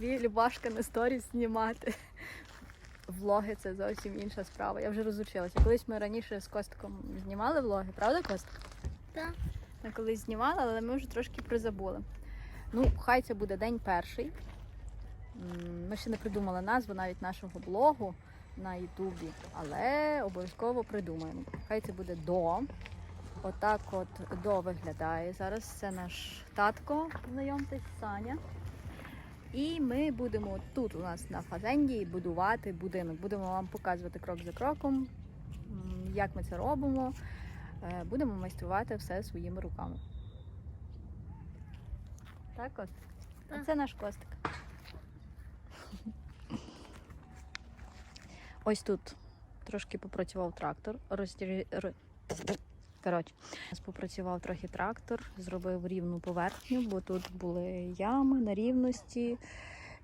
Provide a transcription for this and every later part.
це тобі Любашка на сторіс знімати. Влоги це зовсім інша справа. Я вже розучилася. Колись ми раніше з Костиком знімали влоги, правда, Костик? Так. Ми колись знімали, але ми вже трошки призабули. Ну, хай це буде день перший. Ми ще не придумали назву навіть нашого блогу на Ютубі, але обов'язково придумаємо. Хай це буде до. Отак от до виглядає. Зараз це наш татко, знайомтесь, Саня. І ми будемо тут у нас на фазенді будувати будинок. Будемо вам показувати крок за кроком, як ми це робимо. Е, Будемо майструвати все своїми руками. Так, Кост? Так. Це наш Костик. Ось тут трошки попрацював трактор. Розділі... ро- Коротше, попрацював трохи трактор, зробив рівну поверхню, бо тут були ями на рівності.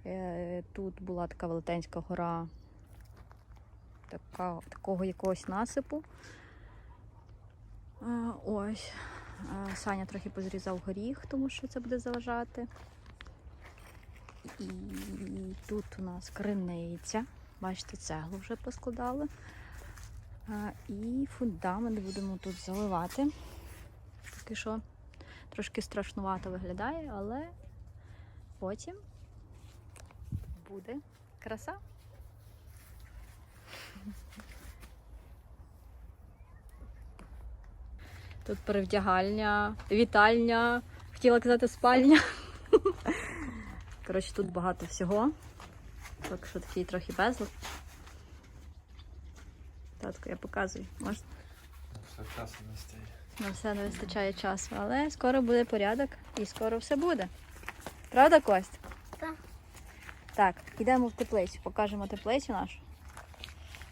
Е, Тут була така велетенська гора така, такого якогось насипу. Е, Ось. Е, Саня трохи позрізав горіх, тому що це буде заважати. І тут у нас криниця. Бачите, цеглу вже поскладали. І фундамент будемо тут заливати. Поки що трошки страшнувато виглядає, але потім буде краса. Тут перевдягальня, вітальня, хотіла казати спальня. Коротше, тут багато всього. Так що такий трохи безлад. Татко, я показую. Можна? Все часу не стає. На все не вистачає часу, але скоро буде порядок і скоро все буде. Правда, Кость? Так. Так, йдемо в теплицю, покажемо теплицю нашу.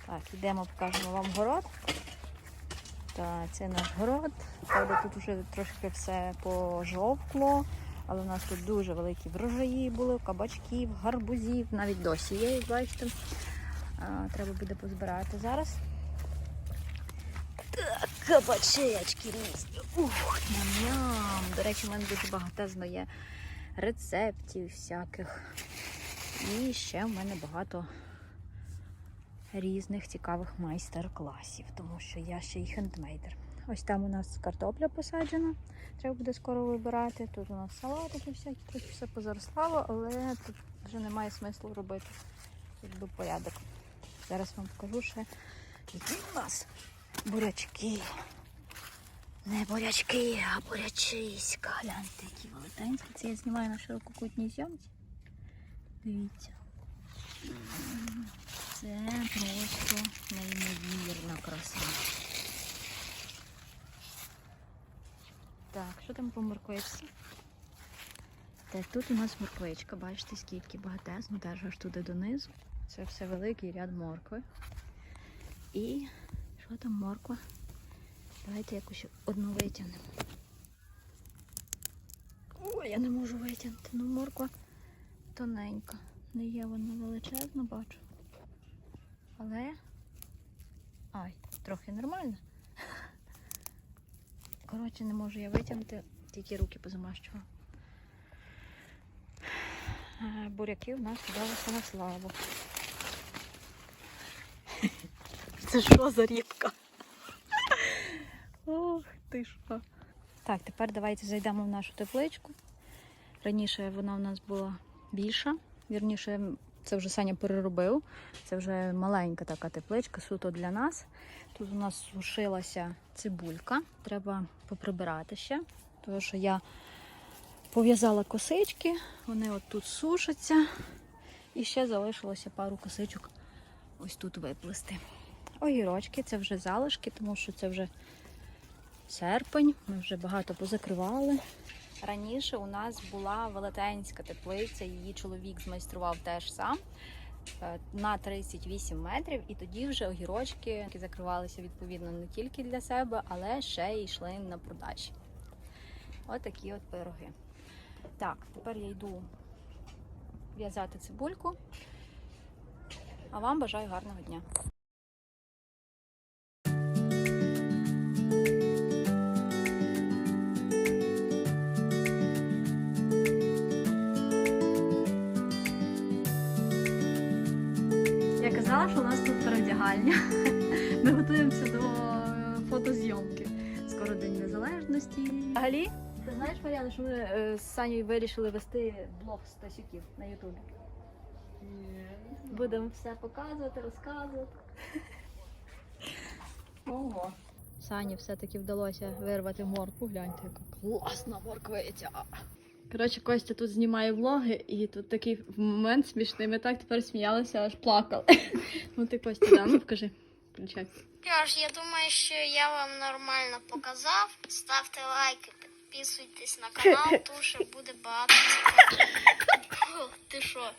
Так, йдемо, покажемо вам город. Так, це наш город. Правда, тут вже трошки все пожовкло, але у нас тут дуже великі врожаї були, кабачків, гарбузів, навіть досі є, як бачите. А, треба буде позбирати зараз. Так, кабачечки різні. Ух, ням-ням. До речі, в мене дуже багатезно є рецептів всяких. І ще в мене багато різних цікавих майстер-класів, тому що я ще й хендмейдер. Ось там у нас картопля посаджена, треба буде скоро вибирати. Тут у нас салатики всякі, трохи все позарослало, але тут вже немає смислу робити якби порядок. Зараз вам покажу ще, які у нас бурячки. Не бурячки, а бурячиська. Гляньте, які велетенські. Це я знімаю на ширококутній зйомці. Дивіться. Це просто неймовірна краса. Так, що там по морквичці? Так, тут у нас морквичка, бачите, скільки багатезно, теж аж туди донизу. Це все великий ряд моркви. І що там морква? Давайте якусь одну витягнемо. Ой, я не можу витягнути. Ну, морква тоненька. Не є вона величезна, бачу. Але. Ай, трохи нормально. Коротше, не можу я витягнути, тільки руки позамащувала. Е, Буряки у нас вдалося на славу. Це що за рібка? Ох, ти що. Так, тепер давайте зайдемо в нашу тепличку. Раніше вона у нас була більша. Вірніше, це вже Саня переробив. Це вже маленька така тепличка, суто для нас. Тут у нас сушилася цибулька. Треба поприбирати ще, тому що я пов'язала косички, вони от тут сушаться. І ще залишилося пару косичок ось тут виплести. Огірочки це вже залишки, тому що це вже серпень, ми вже багато позакривали. Раніше у нас була велетенська теплиця, її чоловік змайстрував теж сам е, на 38 метрів, і тоді вже огірочки закривалися відповідно не тільки для себе, але ще й йшли на продажі. Отакі от пироги. Так, тепер я йду в'язати цибульку. А вам бажаю гарного дня. Сказала, у нас тут перевдягальня. Ми готуємося до е, фотозйомки. Скоро День Незалежності. Взагалі, ти знаєш, Мар'яна, що ми е, з Санєю вирішили вести блог з Тасюків на Ютубі? Будемо все показувати, розказувати. Ого. Сані все-таки вдалося вирвати моркву. Гляньте, яка класна морквиця. Коротше, Костя тут знімає влоги, і тут такий момент смішний. Ми так тепер сміялися, аж плакали. Ну ти Костя, да, ну покажи. Включай. Я думаю, що я вам нормально показав. Ставте лайки, підписуйтесь на канал, тому що буде багато цікавого. Ти що?